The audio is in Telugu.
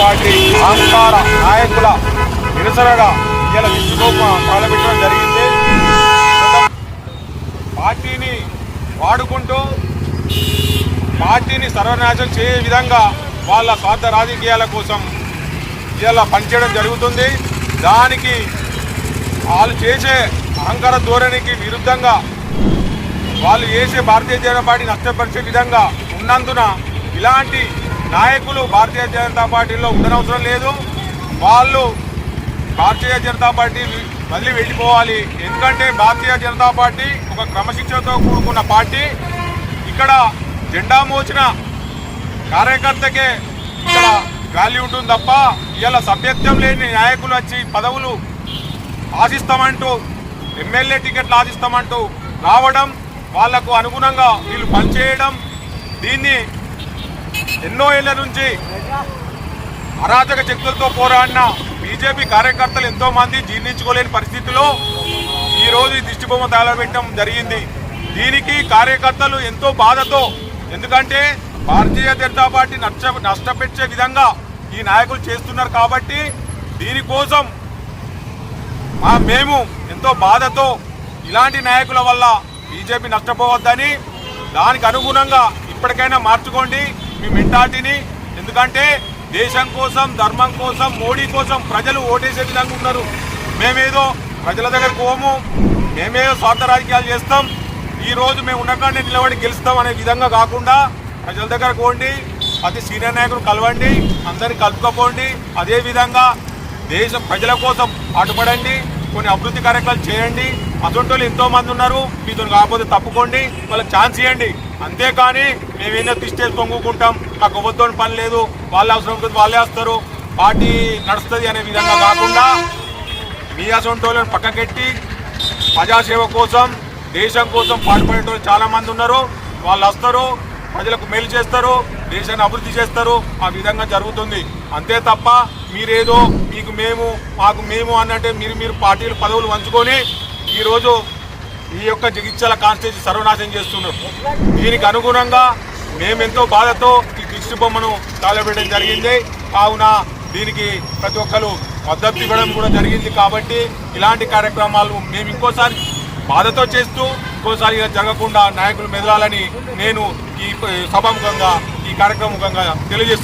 పార్టీ అహంకార నాయకుల నిరసనగా ఇలా విశ్వకోప ప్రారంభించడం జరిగింది. పార్టీని వాడుకుంటూ పార్టీని సర్వనాశం చేయే విధంగా వాళ్ళ స్వార్థ రాజకీయాల కోసం ఇలా పనిచేయడం జరుగుతుంది. దానికి వాళ్ళు చేసే అహంకార ధోరణికి విరుద్ధంగా వాళ్ళు చేసే భారతీయ జనతా పార్టీ నష్టపరిచే విధంగా ఉన్నందున ఇలాంటి నాయకులు భారతీయ జనతా పార్టీలో ఉండనవసరం లేదు. వాళ్ళు భారతీయ జనతా పార్టీ మళ్ళీ వెళ్ళిపోవాలి. ఎందుకంటే భారతీయ జనతా పార్టీ ఒక క్రమశిక్షణతో కూడుకున్న పార్టీ. ఇక్కడ జెండా మోచిన కార్యకర్తకే ఇక్కడ వాల్యూ ఉంటుంది తప్ప ఇలా సభ్యత్వం లేని నాయకులు వచ్చి పదవులు ఆశిస్తామంటూ ఎమ్మెల్యే టికెట్లు ఆశిస్తామంటూ రావడం వాళ్ళకు అనుగుణంగా వీళ్ళు పనిచేయడం దీన్ని ఎన్నో ఏళ్ళ నుంచి అరాచక శక్తులతో పోరాడిన బీజేపీ కార్యకర్తలు ఎంతో మంది జీర్ణించుకోలేని పరిస్థితిలో ఈ రోజు ఈ దిష్టిబొమ్మ తగలబెట్టడం జరిగింది. దీనికి కార్యకర్తలు ఎంతో బాధతో ఎందుకంటే భారతీయ జనతా పార్టీ నష్ట నష్టపెట్టే విధంగా ఈ నాయకులు చేస్తున్నారు కాబట్టి దీనికోసం మా మేము ఎంతో బాధతో ఇలాంటి నాయకుల వల్ల బీజేపీ నష్టపోవద్దని దానికి అనుగుణంగా ఇప్పటికైనా మార్చుకోండి. మీ మెంటాలిటీని. ఎందుకంటే దేశం కోసం ధర్మం కోసం మోడీ కోసం ప్రజలు ఓటేసే విధంగా ఉన్నారు. మేమేదో ప్రజల దగ్గరకు పోము మేమేదో స్వార్థ రాజకీయాలు చేస్తాం ఈరోజు మేము ఉన్నకాడే నిలబడి గెలుస్తాం అనే విధంగా కాకుండా ప్రజల దగ్గర పోండి ప్రతి సీనియర్ నాయకులు కలవండి అందరిని కలుపుకోండి అదే విధంగా దేశం ప్రజల కోసం పాటుపడండి కొన్ని అభివృద్ధి కార్యక్రమాలు చేయండి. అటువంటి వాళ్ళు ఎంతోమంది ఉన్నారు మీతో కాకపోతే తప్పుకోండి వాళ్ళకి ఛాన్స్ ఇవ్వండి. అంతేకాని మేమేదో తిష్టేసి పొంగుకుంటాం మాకు ఎవరితో పని లేదు వాళ్ళ అవసరం వాళ్ళే వస్తారు పార్టీ నడుస్తుంది అనే విధంగా కాకుండా మీ అసొంటి పక్కకెట్టి ప్రజాసేవ కోసం దేశం కోసం పాటుపడేటోళ్ళు చాలా మంది ఉన్నారు వాళ్ళు వస్తారు ప్రజలకు మేలు చేస్తారు దేశాన్ని అభివృద్ధి చేస్తారు ఆ విధంగా జరుగుతుంది. అంతే తప్ప మీరేదో మీకు మేము మాకు మేము అన్నట్టే మీరు మీరు పార్టీలు పదవులు పంచుకొని ఈరోజు ఈ యొక్క జగిత్యాల కాన్స్టిట్యూన్సీ సర్వనాశనం చేస్తున్నారు. దీనికి అనుగుణంగా మేమెంతో బాధతో ఈ దిష్టి బొమ్మను తాళబెట్టడం జరిగింది. కావున దీనికి ప్రతి ఒక్కరు మద్దతు ఇవ్వడం కూడా జరిగింది కాబట్టి ఇలాంటి కార్యక్రమాలు మేము ఇంకోసారి బాధతో చేస్తూ ఇంకోసారి ఇలా జరగకుండా నాయకులు మెదలాలని నేను ఈ సభాముఖంగా ఈ కార్యక్రమముఖంగా తెలియజేస్తున్నాను